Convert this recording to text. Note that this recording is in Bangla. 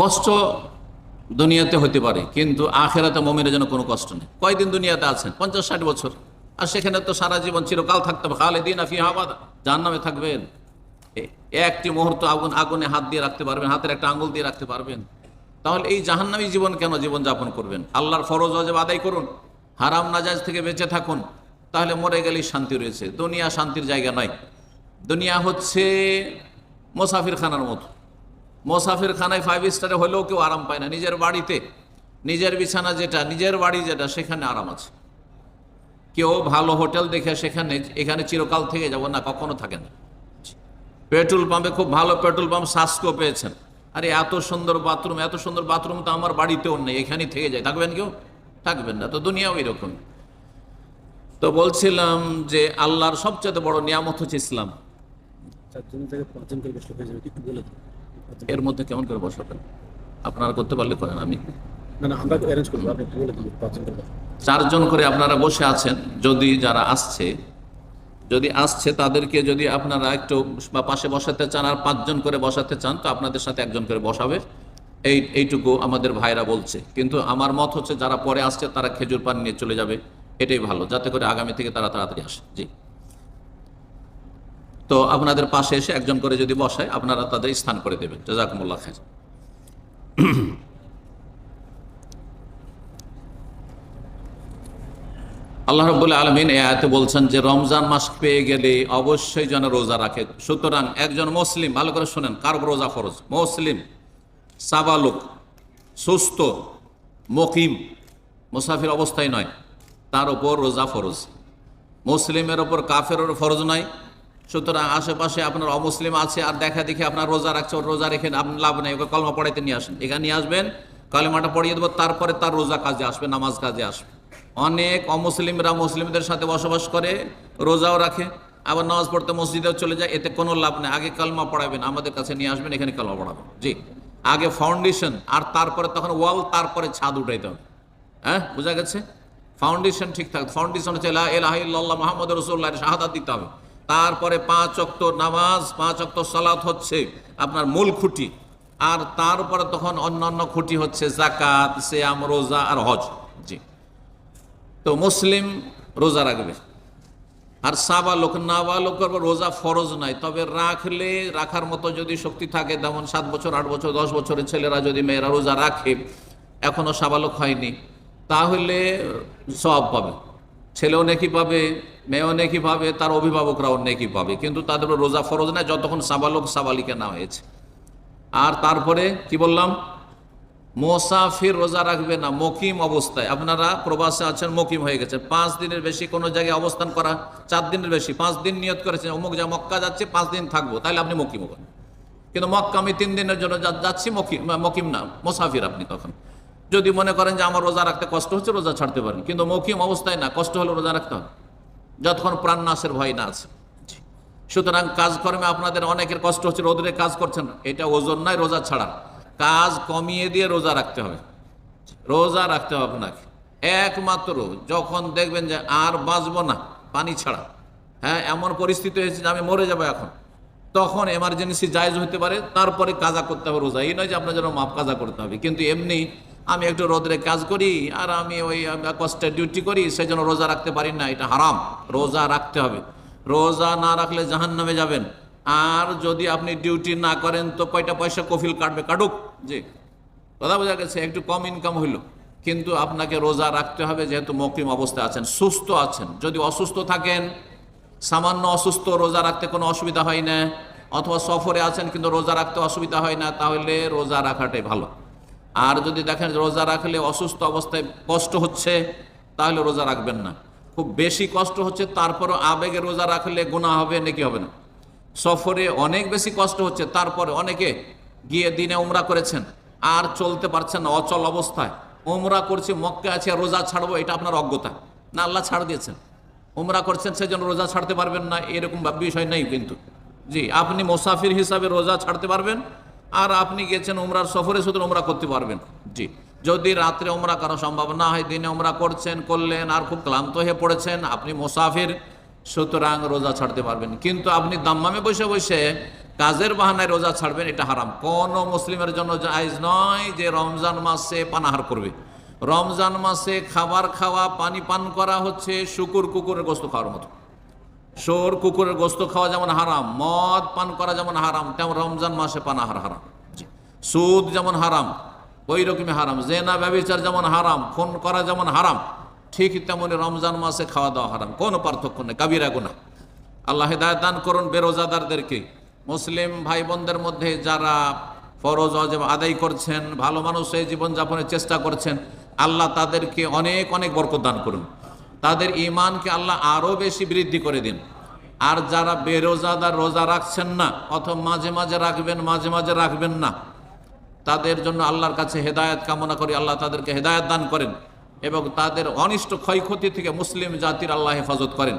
কষ্ট দুনিয়াতে হতে পারে, কিন্তু আখেরাতে মমিনের জন্য কোনো কষ্ট নেই। কয়দিন দুনিয়াতে আছেন? পঞ্চাশ, ষাট বছর। আর সেখানে তো সারা জীবন চিরকাল থাকতে হবে। খালে দিন আফি হাবাদ যার নামে থাকবেন একটি মুহূর্ত আগুন, আগুনে হাত দিয়ে রাখতে পারবেন, হাতের একটা আঙুল দিয়ে রাখতে পারবেন। তাহলে এই জাহান্নামী জীবন কেন জীবন যাপন করবেন? আল্লাহর ফরজ অজব আদায় করুন। হারাম নাজাজ থেকে বেঁচে থাকুন। তাহলে মরে গেলেই শান্তি রয়েছে। দুনিয়া শান্তির জায়গা নয়। দুনিয়া হচ্ছে মোসাফির খানার মতো। মোসাফির খানায় ফাইভ স্টারে হলেও কেউ আরাম পায় না। নিজের বাড়িতে, নিজের বিছানা যেটা, নিজের বাড়ি যেটা, সেখানে আরাম আছে। কেউ ভালো হোটেল দেখে সেখানে, এখানে চিরকাল থেকে যাব না, কখনো থাকে না। পেট্রোল পাম্পে খুব ভালো পেট্রোল পাম্প সাস্কো পেয়েছেন। আরে এত সুন্দর বাথরুম, এত সুন্দর বাথরুম তো আমার বাড়িতেও নেই, এখানেই থেকে যায়। থাকবেন কেউ? থাকবেন না, তো দুনিয়াও এরকম। তো বলছিলাম যে আল্লাহর সবচেয়ে বড় নিয়ামত হচ্ছে ইসলাম। দিন এর মধ্যে কেমন করে বসাবেন? আপনারা করতে পারলে করেন আমি। চারজন করে আপনারা বসে আছেন যদি যারা আসছে যদি আসছে তাদেরকে যদি আপনারা একটু বা পাশে বসাতে চান আর পাঁচজন করে বসাতে চান তো আপনাদের সাথে একজন করে বসাবে। এই এইটুকু আমাদের ভাইরা বলছে। কিন্তু আমার মত হচ্ছে যারা পরে আসছে তারা খেজুর পান নিয়ে চলে যাবে এটাই ভালো যাতে করে আগামী থেকে তারা তাড়াতাড়ি আসে। জি। তো আপনাদের পাশে এসে একজন করে যদি বসায়, আপনারা তাদের স্থান করে দেবেন। জাজাকুমুল্লাহ খায় আল্লাহ রব্বুল্লাহ আলমিন এ আয়তে বলছেন যে, রমজান মাস পেয়ে গেলে অবশ্যই যেন রোজা রাখে। সুতরাং একজন মুসলিম, ভালো করে শোনেন, কার রোজা ফরজ? মুসলিম, সাবালুক, সুস্থ, মকিম, মুসাফির অবস্থায় নয়, তার উপর রোজা ফরজ। মুসলিমের ওপর কাফের ফরজ নয় সুতরাং আশেপাশে আপনার অমুসলিম আছে, আর দেখা দেখে আপনার রোজা রাখছে, ওর রোজা রেখে আপনার লাভ নেই, ওকে কলমা পড়াইতে নিয়ে আসেন। এখানে নিয়ে আসবেন, কলমাটা পড়িয়ে দেবো, তারপরে তার রোজা কাজে আসবে, নামাজ কাজে আসবে। অনেক অমুসলিমরা মুসলিমদের সাথে বসবাস করে, রোজাও রাখে, আবার নামাজ পড়তে মসজিদেও চলে যায়, এতে কোনো লাভ নেই। আগে কলমা পড়াবেন, আমাদের কাছে নিয়ে আসবেন, এখানে কলমা পড়াবেন। জি, আগে ফাউন্ডেশন আর তারপরে তখন ওয়াল তারপরে ছাদ উঠাইতে হবে। হ্যাঁ বোঝা গেছে? ফাউন্ডেশন ঠিক থাকবে ফাউন্ডেশন হচ্ছে এলাহ মুহাম্মদ রাসূলুল্লাহ শাহাদাত দিতে হবে। তারপরে পাঁচ অক্ত নামাজ, পাঁচ অক্ত সালাত হচ্ছে আপনার মূল খুঁটি। আর তারপরে তখন অন্যান্য খুঁটি হচ্ছে জাকাত সিয়াম, রোজা আর হজ। জি। তো মুসলিম রোজা রাখবে। আর সাবালক, নাবালকের উপর রোজা ফরজ নাই তবে রাখলে, রাখার মতো যদি শক্তি থাকে, যেমন সাত বছর, আট বছর, দশ বছরের ছেলেরা যদি মেয়েরা রোজা রাখে, এখনও সাবালক হয়নি, তাহলে সব পাবে। ছেলেও নেকি পাবে, মেয়েও নেকি পাবে, তার অভিভাবকরাও নেকি পাবে। কিন্তু তাদের রোজা ফরজ নাই যতক্ষণ সাবালক সাবালিকা না হয়েছে। আর তারপরে কি বললাম? মোসাফির রোজা রাখবে না, মকিম অবস্থায়। আপনারা প্রবাসে আছেন, মকিম হয়ে গেছে পাঁচ দিনের বেশি কোনো জায়গায় অবস্থান করা, চার দিনের বেশি। পাঁচ দিন নিয়ত করেছেন, অমুক যা মক্কা যাচ্ছে, পাঁচ দিন থাকব, তাহলে আপনি মকিম হবেন। কিন্তু মক্কা আমি তিন দিনের জন্য যাচ্ছি মকিম মকিম না, মোসাফির আপনি তখন। যদি মনে করেন যে আমার রোজা রাখতে কষ্ট হচ্ছে রোজা ছাড়তে পারেন। কিন্তু মকিম অবস্থায় না কষ্ট হলে রোজা রাখতে হবে। যতক্ষণ প্রাণ নাশের ভয় না আছে। সুতরাং কাজকর্মে আপনাদের অনেকের কষ্ট হচ্ছে রোদরে কাজ করছেন এটা ওজন নয় রোজা ছাড়া। কাজ কমিয়ে দিয়ে রোজা রাখতে হবে। রোজা রাখতে হবে আপনাকে। একমাত্র যখন দেখবেন যে আর বাঁচবো না পানি ছাড়া। হ্যাঁ এমন পরিস্থিতি হয়েছে যে আমি মরে যাব এখন। তখন এমার্জেন্সি জায়জ হতে পারে, তারপরে কাজা করতে হবে রোজা। এই নয় যে আপনার জন্য মাপ কাজা করতে হবে, কিন্তু এমনি আমি একটু রোদরে কাজ করি আর আমি ওই কষ্টের ডিউটি করি সেই জন্য রোজা রাখতে পারি না, এটা হারাম। রোজা রাখতে হবে। রোজা না রাখলে জাহান নামে যাবেন। আর যদি আপনি ডিউটি না করেন, তো কয়টা পয়সা কফিল কাটবে? কাটুক। যে কথা বোঝা গেছে, একটু কম ইনকাম হইল। কিন্তু আপনাকে রোজা রাখতে হবে, যেহেতু মকিম অবস্থায় আছেন, সুস্থ আছেন। যদি অসুস্থ থাকেন সামান্য অসুস্থ, রোজা রাখতে কোনো অসুবিধা হয় না। অথবা সফরে আছেন কিন্তু রোজা রাখতে অসুবিধা হয় না, তাহলে রোজা রাখাটাই ভালো। আর যদি দেখেন রোজা রাখলে অসুস্থ অবস্থায় কষ্ট হচ্ছে, তাহলে রোজা রাখবেন না। খুব বেশি কষ্ট হচ্ছে, তারপরও আবেগে রোজা রাখলে গুণা হবে নাকি হবে না? সফরে অনেক বেশি কষ্ট হচ্ছে, তারপরে অনেকে গিয়ে দিনে উমরা করেছেন, আর চলতে পারছেন অচল অবস্থায়। উমরা করছে মক্কা আছে রোজা ছাড়বো, এটা আপনার অজ্ঞতা। না, আল্লাহ ছাড় দিয়েছেন। উমরা করছেন, সেজন্য রোজা ছাড়তে পারবেন না, এরকম বিষয় নেই কিন্তু। জি, আপনি মোসাফির হিসাবে রোজা ছাড়তে পারবেন, আর আপনি গেছেন উমরার সফরে শুধু উমরা করতে পারবেন। জি, যদি রাত্রে উমরা করা সম্ভব না হয়, দিনে উমরা করছেন, করলেন, আর খুব ক্লান্ত হয়ে পড়েছেন, আপনি মোসাফির, সুতরাং রোজা ছাড়তে পারবেন। কিন্তু আপনি দাম্মামে বসে বসে কাজের বাহানায় রোজা ছাড়বেন, এটা হারাম। কোন মুসলিমের জন্য আইজ নয় যে রমজান মাসে পানাহার করবে। রমজান মাসে খাবার খাওয়া, পানি পান করা হচ্ছে শুকুর কুকুরের গোস্ত খাওয়ার মতো। শোর কুকুরের গোস্ত খাওয়া যেমন হারাম, মদ পান করা যেমন হারাম, তেমন রমজান মাসে পানাহার হারাম। সুদ যেমন হারাম, ওই রকমই হারাম। জেনা, ব্যবচার যেমন হারাম, খুন করা যেমন হারাম, ঠিক তেমনি রমজান মাসে খাওয়া দাওয়া হারাম। কোনো পার্থক্য নেই, কাবিরা গুনা আল্লাহ হেদায়ত দান করুন বেরোজাদারদেরকে। মুসলিম ভাই বোনদের মধ্যে যারা ফরজ অজেব আদায় করছেন, ভালো মানুষ হয়ে জীবনযাপনের চেষ্টা করছেন আল্লাহ তাদেরকে অনেক অনেক বরকত দান করুন। তাদের ইমানকে আল্লাহ আরও বেশি বৃদ্ধি করে দিন। আর যারা বেরোজাদার রোজা রাখছেন না, অথবা মাঝে মাঝে রাখবেন, মাঝে মাঝে রাখবেন না, তাদের জন্য আল্লাহর কাছে হেদায়ত কামনা করি, আল্লাহ তাদেরকে হেদায়ত দান করেন এবং তাদের অনিষ্ট ক্ষয়ক্ষতি থেকে মুসলিম জাতির আল্লাহ হেফাজত করেন।